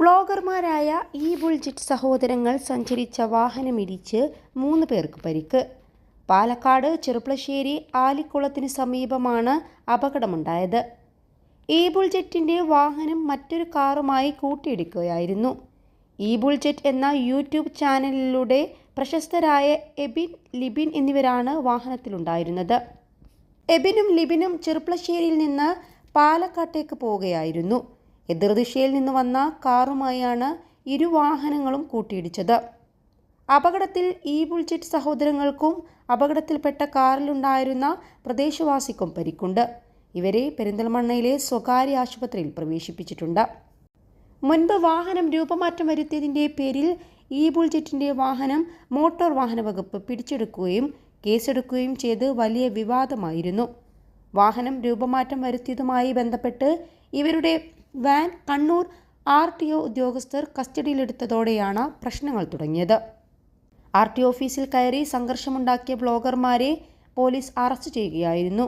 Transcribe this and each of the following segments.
ബ്ലോഗർമാരായ ഈ ബുൾജിറ്റ് സഹോദരങ്ങൾ സഞ്ചരിച്ച വാഹനമിടിച്ച് മൂന്ന് പേർക്ക് പരിക്ക്. പാലക്കാട് ചെറുപ്പളശ്ശേരി ആലിക്കുളത്തിന് സമീപമാണ് അപകടമുണ്ടായത്. ഈ ബുൾജെറ്റിന്റെ വാഹനം മറ്റൊരു കാറുമായി കൂട്ടിയിടിക്കുകയായിരുന്നു. ഈ ബുൾജെറ്റ് എന്ന യൂട്യൂബ് ചാനലിലൂടെ പ്രശസ്തരായ എബിൻ ലിബിൻ എന്നിവരാണ് വാഹനത്തിലുണ്ടായിരുന്നത്. എബിനും ലിബിനും ചെറുപ്പളശ്ശേരിയിൽ നിന്ന് പാലക്കാട്ടേക്ക് പോവുകയായിരുന്നു. എതിർദിശയിൽ നിന്ന് വന്ന കാറുമായാണ് ഇരു വാഹനങ്ങളും കൂട്ടിയിടിച്ചത്. അപകടത്തിൽ ഈ ബുൾജെറ്റ് സഹോദരങ്ങൾക്കും അപകടത്തിൽപ്പെട്ട കാറിലുണ്ടായിരുന്ന പ്രദേശവാസിക്കും പരിക്കുണ്ട്. ഇവരെ പെരിന്തൽമണ്ണയിലെ സ്വകാര്യ ആശുപത്രിയിൽ പ്രവേശിപ്പിച്ചിട്ടുണ്ട്. മുൻപ് വാഹനം രൂപമാറ്റം വരുത്തിയതിന്റെ പേരിൽ ഈ ബുൾജെറ്റിന്റെ വാഹനം മോട്ടോർ വാഹന വകുപ്പ് പിടിച്ചെടുക്കുകയും കേസെടുക്കുകയും ചെയ്ത് വലിയ വിവാദമായിരുന്നു. വാഹനം രൂപമാറ്റം വരുത്തിയതുമായി ബന്ധപ്പെട്ട് ഇവരുടെ van Kannur R T O ഉദ്യോഗസ്ഥർ കസ്റ്റഡിയിലെടുത്തതോടെയാണ് പ്രശ്നങ്ങൾ തുടങ്ങിയത്. ആർ ടി ഓഫീസിൽ കയറി സംഘർഷമുണ്ടാക്കിയ ബ്ലോഗർമാരെ പോലീസ് അറസ്റ്റ് ചെയ്യുകയായിരുന്നു.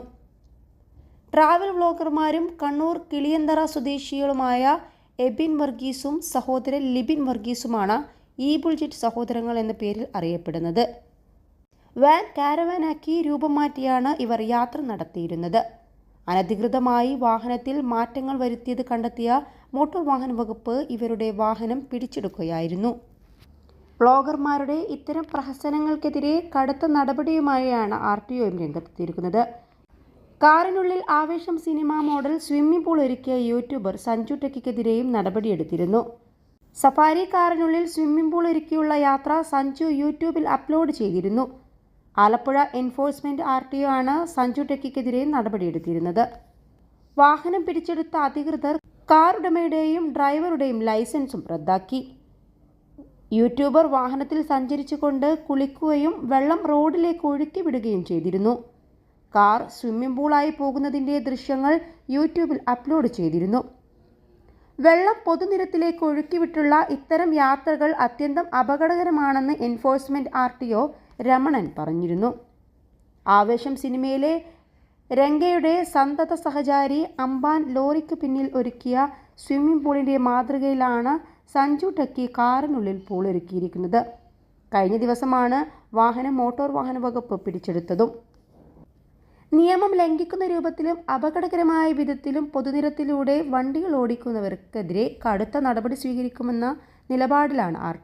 ട്രാവൽ ബ്ലോഗർമാരും കണ്ണൂർ കിളിയന്തറ സ്വദേശികളുമായ എബിൻ വർഗീസും സഹോദരൻ ലിബിൻ വർഗീസുമാണ് ഈ ബുൾജിറ്റ് സഹോദരങ്ങൾ എന്ന പേരിൽ അറിയപ്പെടുന്നത്. വാൻ കാരവാനാക്കി രൂപം മാറ്റിയാണ് ഇവർ യാത്ര നടത്തിയിരുന്നത്. അനധികൃതമായി വാഹനത്തിൽ മാറ്റങ്ങൾ വരുത്തിയത് കണ്ടെത്തിയ മോട്ടോർ വാഹന വകുപ്പ് ഇവരുടെ വാഹനം പിടിച്ചെടുക്കുകയായിരുന്നു. ബ്ലോഗർമാരുടെ ഇത്തരം പ്രഹസനങ്ങൾക്കെതിരെ കടുത്ത നടപടിയുമായാണ് ആർ ടി ഒയും രംഗത്തെത്തിയിരിക്കുന്നത്. കാറിനുള്ളിൽ Aavesham cinema model swimming pool ഒരുക്കിയ യൂട്യൂബർ സഞ്ജു ടെക്കിക്കെതിരെയും നടപടിയെടുത്തിരുന്നു. സഫാരി കാറിനുള്ളിൽ സ്വിമ്മിംഗ് പൂൾ ഒരുക്കിയുള്ള യാത്ര സഞ്ജു യൂട്യൂബിൽ അപ്ലോഡ് ചെയ്തിരുന്നു. Alappuzha enforcement R T O ആണ് സഞ്ജു ടെക്കിക്കെതിരെ നടപടിയെടുത്തിരുന്നത്. വാഹനം പിടിച്ചെടുത്ത അധികൃതർ കാർ ഉടമയുടെയും ഡ്രൈവറുടെയും ലൈസൻസും റദ്ദാക്കി. യൂട്യൂബർ വാഹനത്തിൽ സഞ്ചരിച്ചുകൊണ്ട് കുളിക്കുകയും വെള്ളം റോഡിലേക്ക് ഒഴുക്കി വിടുകയും ചെയ്തിരുന്നു. കാർ സ്വിമ്മിംഗ് പൂളായി പോകുന്നതിന്റെ ദൃശ്യങ്ങൾ യൂട്യൂബിൽ അപ്ലോഡ് ചെയ്തിരുന്നു. വെള്ളം പൊതുനിരത്തിലേക്ക് ഒഴുക്കിവിട്ടുള്ള ഇത്തരം യാത്രകൾ അത്യന്തം അപകടകരമാണെന്ന് എൻഫോഴ്സ്മെന്റ് ആർ രമണൻ പറഞ്ഞിരുന്നു. ആവേശം സിനിമയിലെ രംഗയുടെ സന്തത സഹചാരി അമ്പാൻ ലോറിക്ക് പിന്നിൽ ഒരുക്കിയ സ്വിമ്മിംഗ് പൂളിന്റെ മാതൃകയിലാണ് സഞ്ജു ടക്കി കാറിനുള്ളിൽ പൂൾ ഒരുക്കിയിരിക്കുന്നത്. കഴിഞ്ഞ ദിവസമാണ് വാഹനം മോട്ടോർ വാഹന വകുപ്പ് പിടിച്ചെടുത്തതും. നിയമം ലംഘിക്കുന്ന രൂപത്തിലും അപകടകരമായ വിധത്തിലും പൊതുനിരത്തിലൂടെ വണ്ടികൾ ഓടിക്കുന്നവർക്കെതിരെ കടുത്ത നടപടി സ്വീകരിക്കുമെന്ന നിലപാടിലാണ് ആർ